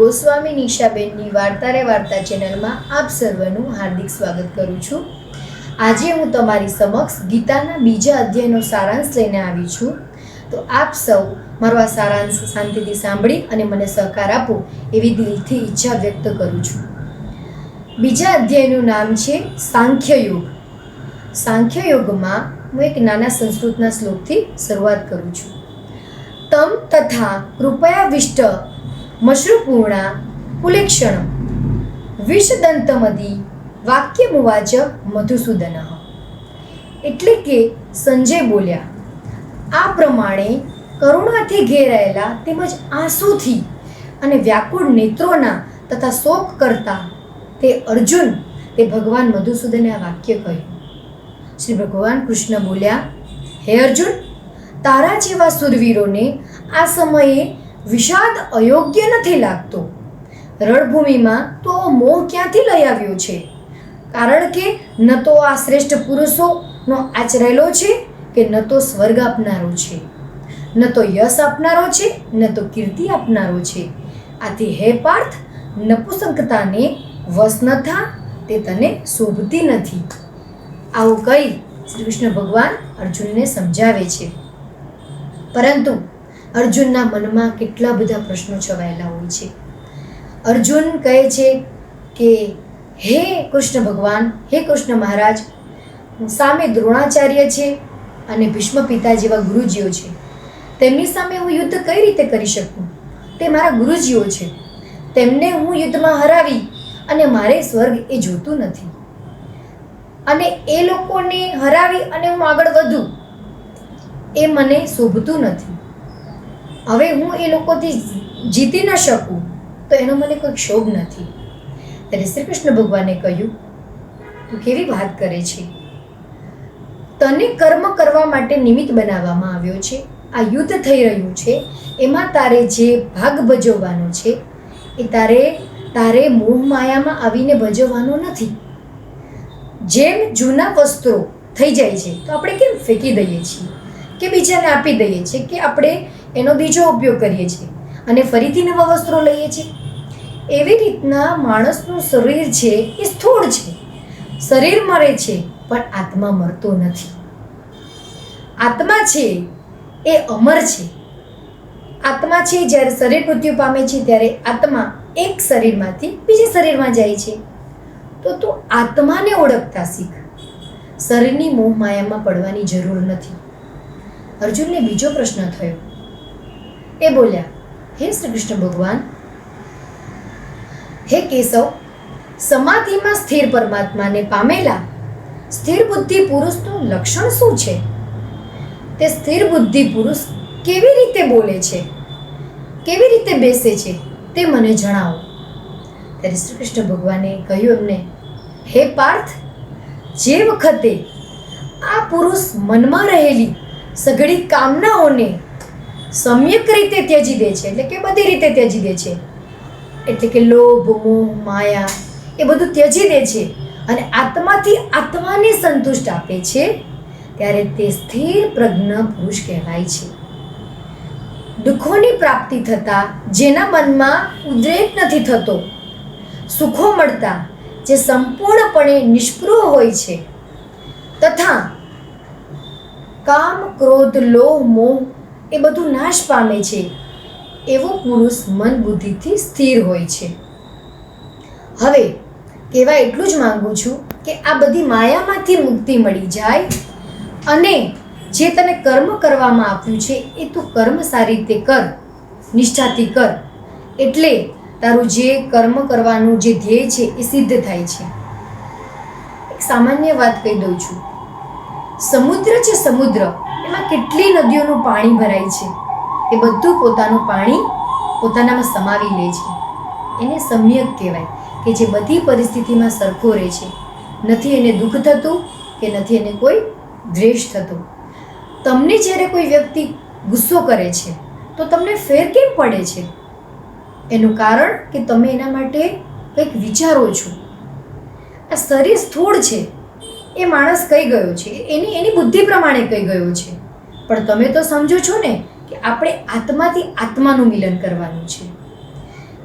ગોસ્વામી નિશાબેનની વાર્તા રે વાર્તા ચેનલમાં આપ સર્વનું હાર્દિક સ્વાગત કરું છું. આજે હું તમારી સમક્ષ ગીતાના બીજા અધ્યાયનો સારાંશ લઈને આવી છું. તો આપ સૌ મારો આ સારાંશ શાંતિથી સાંભળી અને મને સહકાર આપો એવી દિલથી ઈચ્છા વ્યક્ત કરું છું. બીજા અધ્યાયનું નામ છે સાંખ્ય યોગ. સાંખ્ય યોગમાં હું એક નાના સંસ્કૃતના શ્લોકથી શરૂઆત કરું છું. તમ તથા કૃપયાવિષ્ટ મશ્રુપૂર્ણા કુલેક્ષણમ વિષદંતમદી વાક્યમુવાચ મધુસૂદન. એટલે કે સંજય બોલ્યા, આ પ્રમાણે કરુણાથી ઘેરાયેલા તેમજ આંસુથી અને વ્યાકુળ નેત્રોના તથા શોક કરતા તે અર્જુન, તે ભગવાન મધુસૂદને આ વાક્ય કહ્યું. શ્રી ભગવાન કૃષ્ણ બોલ્યા, હે અર્જુન, તારા જેવા સુરવીરોને આ સમયે વિષાદ અયોગ્ય નથી લાગતો. રણભૂમિમાં તો મોહ ક્યાંથી લઈ આવ્યો છે? કારણ કે ન તો આ શ્રેષ્ઠ પુરુષોનો આચરેલો છે કે ન તો સ્વર્ગ આપનારો છે. ન તો યશ આપનારો છે, ન તો કીર્તિ આપનારો છે. આથી હે પાર્થ, નપુસંકતાને વશ ન થા, તે તને શોભતી નથી. આવું કહી શ્રી કૃષ્ણ ભગવાન અર્જુનને સમજાવે છે. પરંતુ અર્જુનના મનમાં કેટલા બધા પ્રશ્નો છવાયેલા હોય છે. અર્જુન કહે છે કે, હે કૃષ્ણ ભગવાન, હે કૃષ્ણ મહારાજ સામે દ્રોણાચાર્ય છે અને ભીષ્મ પિતા જેવા ગુરુજીઓ છે. તેમની સામે હું યુદ્ધ કઈ રીતે કરી શકું? તે મારા ગુરુજીઓ છે. તેમને હું યુદ્ધમાં હરાવી અને મારે સ્વર્ગ એ જોતું નથી. અને એ લોકોને હરાવી અને હું આગળ વધું, એ મને શોભતું નથી. હવે હું એ લોકોથી જીતી ન શકું, તો એનો મને કોઈ ક્ષોભ નથી. ત્યારે શ્રી કૃષ્ણ ભગવાને કહ્યું, તું કેવી વાત કરે છે? તને કર્મ કરવા માટે નિમિત્ત બનાવવામાં આવ્યો છે. આ યુદ્ધ થઈ રહ્યું છે. એમાં તારે જે ભાગ ભજવવાનો છે, એ તારે તારે મોહ માયામાં આવીને ભજવવાનો નથી. જેમ જૂના વસ્ત્રો થઈ જાય છે, તો આપણે કેમ ફેંકી દઈએ છીએ? કે બીજાને આપી દઈએ છીએ? કે આપણે એનો બીજો ઉપયોગ કરીએ છીએ અને ફરીથી નવા વસ્ત્રો લઈએ છીએ. એવી રીતના માણસનું શરીર છે એ સ્થૂળ છે. શરીર મરે છે, પણ આત્મા મરતો નથી. આત્મા છે એ અમર છે. આત્મા છે જ્યારે શરીર મૃત્યુ પામે છે, ત્યારે આત્મા એક શરીરમાંથી બીજા શરીરમાં જાય છે. તો તું આત્માને ઓળખતા શીખ. શરીરની મોહ માયામાં પડવાની જરૂર નથી. અર્જુનને બીજો પ્રશ્ન થયો. એ બોલ્યા, હે શ્રી કૃષ્ણ ભગવાન, હે કેશવ, સમાધિમાં સ્થિર પરમાત્માને પામેલા સ્થિર બુદ્ધિ પુરુષનું લક્ષણ શું છે? તે સ્થિર બુદ્ધિ પુરુષ કેવી રીતે બોલે છે? કેવી રીતે બેસે છે તે મને જણાવો. ત્યારે શ્રી કૃષ્ણ ભગવાને કહ્યું એમને, હે પાર્થ, જે વખતે આ પુરુષ મનમાં રહેલી સઘળી કામનાઓને સમ્યક રીતે ત્યજી દે છે, એટલે કે બધી રીતે ત્યજી દે છે. એટલે કે લોભ, મોહ, માયા એ બધું ત્યજી દે છે અને આત્માથી આત્માને સંતુષ્ટ આપે છે, ત્યારે તે સ્થિર પ્રજ્ઞ પુરુષ કહેવાય છે. દુઃખોની પ્રાપ્તિ થતાં જેના મનમાં ઉદ્રેક નથી થતો, સુખો મળતા જે સંપૂર્ણપણે નિષ્પૃહ હોય છે, તથા કામ, ક્રોધ લોહ મોહ એ બધું નાશ પામે છે. એવો પુરુષ મન બુદ્ધિથી સ્થિર હોય છે. હવે કહેવા એટલું જ માગું છું કે આ બધી માયામાંથી મુક્તિ મળી જાય અને જે તને કર્મ કરવામાં આપ્યું છે, એ તું કર્મ સારી રીતે કર, નિષ્ઠાથી કર. એટલે તારું જે કર્મ કરવાનું જે ધ્યેય છે, એ સિદ્ધ થાય છે. એક સામાન્ય વાત કહી દઉં છું. સમુદ્ર છે સમુદ્ર. એમાં કેટલી નદીઓનું પાણી ભરાય છે? એ બધું પોતાનું પાણી પોતાનામાં સમાવી લે છે. એને સમ્યક કહેવાય કે જે બધી પરિસ્થિતિમાં સરખો રહે છે. નથી એને દુઃખ થતું કે નથી એને કોઈ દ્વેષ થતો. તમને જ્યારે કોઈ વ્યક્તિ ગુસ્સો કરે છે, તો તમને ફેર કેમ પડે છે? એનું કારણ કે તમે એના માટે કંઈક વિચારો છો. આ શરીર સ્થૂળ છે. એ માણસ કઈ ગયો છે એની એની બુદ્ધિ પ્રમાણે કઈ ગયો છે. પણ તમે તો સમજો છો ને કે આપણે આત્માથી આત્માનું મિલન કરવાનું છે.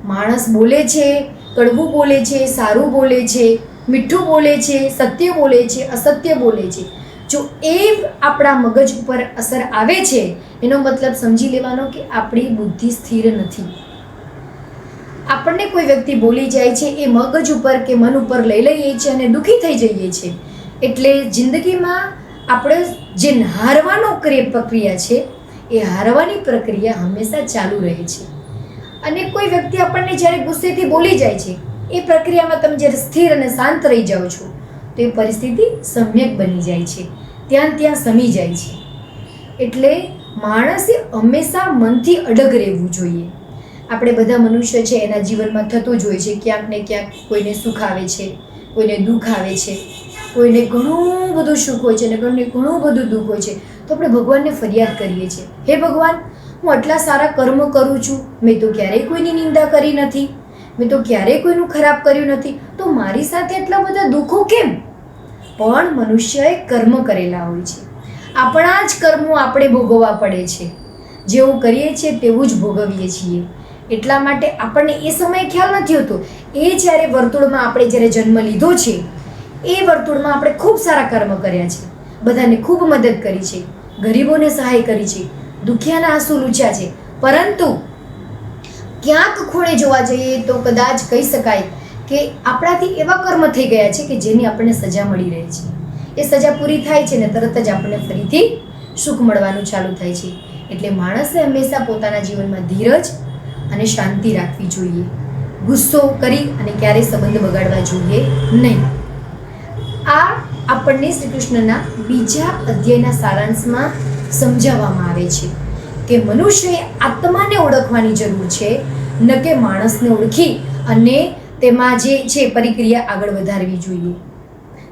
માણસ બોલે છે, કડવું બોલે છે, સારું બોલે છે, મીઠું બોલે છે, સત્ય બોલે છે, અસત્ય બોલે છે. જો એ આપણા મગજ ઉપર અસર આવે છે, એનો મતલબ સમજી લેવાનો કે આપણી બુદ્ધિ સ્થિર નથી. આપણને કોઈ વ્યક્તિ બોલી જાય છે, એ મગજ ઉપર કે મન ઉપર લઈ લઈએ છીએ અને દુઃખી થઈ જઈએ છીએ. એટલે જિંદગીમાં આપણે જે હારવાનો ક્રિય પ્રક્રિયા છે, એ હારવાની પ્રક્રિયા હંમેશા ચાલુ રહે છે. અને કોઈ વ્યક્તિ આપણને જ્યારે ગુસ્સેથી બોલી જાય છે, એ પ્રક્રિયામાં તમે જ્યારે સ્થિર અને શાંત રહી જાઓ છો, તો એ પરિસ્થિતિ સમ્યક બની જાય છે. ત્યાં ત્યાં સમી જાય છે. એટલે માણસે હંમેશા મનથી અડગ રહેવું જોઈએ. આપણે બધા મનુષ્ય છે, એના જીવનમાં થતું જ હોય છે, ક્યાંક ને ક્યાંક કોઈને સુખ આવે છે, કોઈને દુઃખ આવે છે કોઈને ઘણું બધું સુખ હોય છે અને કોઈને ઘણું બધું દુઃખ હોય છે, તો આપણે ભગવાનને ફરિયાદ કરીએ છીએ. હે ભગવાન, હું આટલા સારા કર્મ કરું છું, મેં તો ક્યારેય કોઈની નિંદા કરી નથી, મેં તો ક્યારેય કોઈનું ખરાબ કર્યું નથી, તો મારી સાથે એટલા બધા દુઃખો કેમ? પણ મનુષ્યએ કર્મ કરેલા હોય છે. આપણા જ કર્મો આપણે ભોગવવા પડે છે. જેવું કરીએ છીએ તેવું જ ભોગવીએ છીએ. એટલા માટે આપણને એ સમયે ખ્યાલ નથી હોતો. એ જ્યારે વર્તુળમાં આપણે જ્યારે જન્મ લીધો છે એ વર્તુળમાં આપણે ખૂબ સારા કર્મ કર્યા છે. બધાને ખૂબ મદદ કરી છે. ગરીબોને સહાય કરી છે. દુખિયાના આંસુ લૂછ્યા છે. પરંતુ ક્યાંક ખૂણે જોવા જઈએ તો કદાચ કહી શકાય કે આપણાથી એવા કર્મ થઈ ગયા છે કે જેની આપણને સજા મળી રહે છે. એ સજા પૂરી થાય છે ને તરત જ આપણને ફરીથી સુખ મળવાનું ચાલુ થાય છે. એટલે માણસે હંમેશા પોતાના જીવનમાં ધીરજ અને શાંતિ રાખવી જોઈએ. ગુસ્સો કરી અને ક્યારેય સંબંધ બગાડવા જોઈએ નહીં. આ આપણને શ્રી કૃષ્ણના બીજા અધ્યાયના સારાંશમાં સમજાવવામાં આવે છે કે મનુષ્યએ આત્માને ઓળખવાની જરૂર છે, ન કે માણસને ઓળખી અને તેમાં જે છે પરિક્રિયા આગળ વધારવી જોઈએ.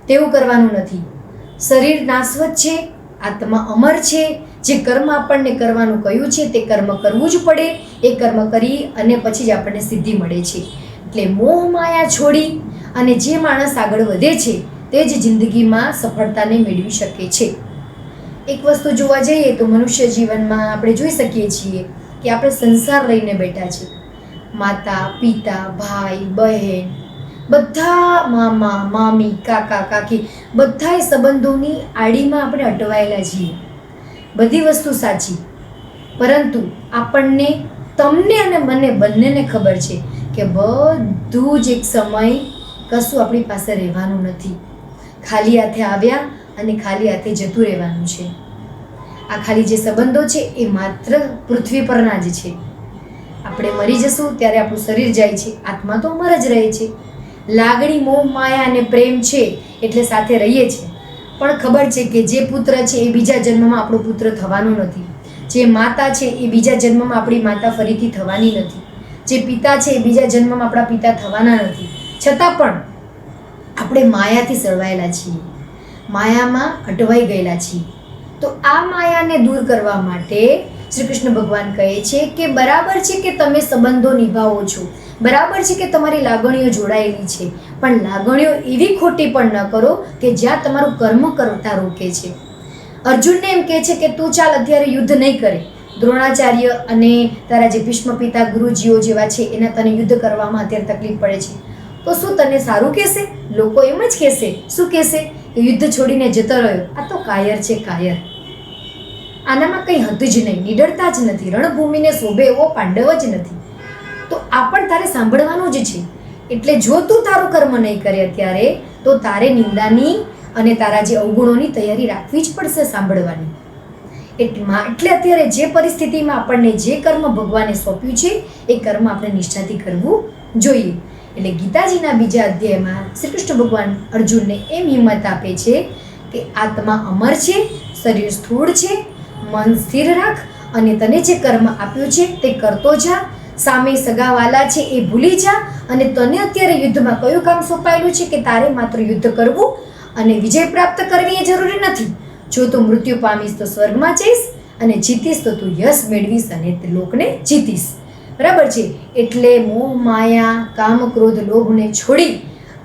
તેવું કરવાનું નથી. શરીર નાશવત છે, આત્મા અમર છે, જે કર્મ આપણને કરવાનું કહ્યું છે તે કર્મ કરવું જ પડે, એ કર્મ કરી અને પછી જ આપણને સિદ્ધિ મળે છે. એટલે મોહ માયા છોડી અને જે માણસ આગળ વધે છે તે જ જિંદગીમાં સફળતાને મેળવી શકે છે. એક વસ્તુ જોવા જઈએ તો મનુષ્ય જીવનમાં આપણે જોઈ શકીએ છીએ કે આપણે સંસાર લઈને બેઠા છીએ. માતા, પિતા, ભાઈ, બહેન, બધા મામા, મામી, કાકા, કાકી બધાય સંબંધોની આડીમાં આપણે અટવાયેલા છીએ. બધી વસ્તુ સાચી. પરંતુ આપણને, તમને અને મને બંનેને ખબર છે કે બધું જ એક સમય કશું આપણી પાસે રહેવાનું નથી. ખાલી હાથે આવ્યા અને ખાલી હાથે જતું રહેવાનું છે. આ ખાલી જે સંબંધો છે એ માત્ર પૃથ્વી પરના જ છે. આપણે મરી જશું ત્યારે આપણું શરીર જાય છે. આત્મા તો અમર જ રહે છે. લાગણી, મોહ, માયા અને પ્રેમ છે એટલે સાથે રહીએ છીએ પણ ખબર છે કે જે પુત્ર છે એ બીજા જન્મમાં આપણો પુત્ર થવાનો નથી. જે માતા છે એ બીજા જન્મમાં આપણી માતા ફરીથી થવાની નથી. જે પિતા છે એ બીજા જન્મમાં આપણા પિતા થવાના નથી. છતાં પણ આપણે માયાથી સળવાયેલા છીએ. માયામાં અટવાઈ ગયેલા છીએ. તો આ માયાને દૂર કરવા માટે શ્રી કૃષ્ણ ભગવાન કહે છે કે બરાબર છે કે તમે સંબંધો નિભાવો છો. બરાબર છે કે તમારી લાગણીઓ જોડાયેલી છે. પણ લાગણીઓ એવી ખોટી પણ ન કરો કે જ્યાં તમારું કર્મ કરતા રોકે છે. અર્જુનને એમ કહે છે કે તું ચાલ અત્યારે યુદ્ધ નહીં કરે. દ્રોણાચાર્ય અને તારા જે ભીષ્મ પિતા ગુરુજીઓ જેવા છે એના તને યુદ્ધ કરવામાં અત્યારે તકલીફ પડે છે. તો શું તને સારું કહેશે? લોકો એમ જ કહેશે, શું કહેશે? કે યુદ્ધ છોડીને જતો રહ્યો. આ તો કાયર છે, કાયર. આનામાં કંઈ હતું જ નહીં. નિડરતા જ નથી. રણભૂમિને શોભે એવો પાંડવ જ નથી. તો આ પણ તારે સાંભળવાનું જ છે. એટલે જો તું તારું કર્મ નહીં કરે અત્યારે, તો તારે નિંદાની અને તારા જે અવગુણોની તૈયારી રાખવી જ પડશે સાંભળવાની. એટલમાં એટલે અત્યારે જે પરિસ્થિતિમાં આપણને જે કર્મ ભગવાને સોંપ્યું છે, એ કર્મ આપણે નિષ્ઠાથી કરવું જોઈએ. એટલે ગીતાજીના બીજા અધ્યાયમાં શ્રી કૃષ્ણ ભગવાન અર્જુનને એમ હિંમત આપે છે કે આત્મા અમર છે, શરીર સ્થૂળ છે, મન સ્થિર રાખ અને તને જે કર્મ આપ્યું છે તે કરતો જા. સામે સગાવાલા છે એ ભૂલી જા અને તને અત્યારે યુદ્ધમાં કયું કામ સોંપાયેલું છે કે તારે માત્ર યુદ્ધ કરવું અને વિજય પ્રાપ્ત કરવી એ જરૂરી નથી. જો તું મૃત્યુ પામીશ તો સ્વર્ગમાં જઈશ અને જીતીશ તો તું યશ મેળવીશ અને તે લોકને જીતીશ. બરાબર છે? એટલે મોહ, માયા, કામ, ક્રોધ, લોભને છોડી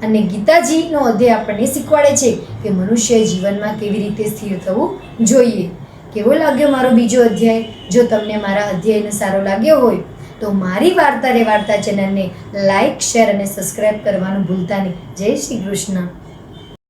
અને ગીતાજીનો અધ્યાય આપણને શીખવાડે છે કે મનુષ્ય જીવનમાં કેવી રીતે સ્થિર થવું જોઈએ. કેવો લાગ્યો મારો બીજો અધ્યાય? જો તમને મારા અધ્યાયનો સારો લાગ્યો હોય, તો મારી વાર્તા રે વાર્તા ચેનલને લાઇક શેર અને સબસ્ક્રાઈબ કરવાનું ભૂલતા નહીં. જય શ્રી કૃષ્ણ.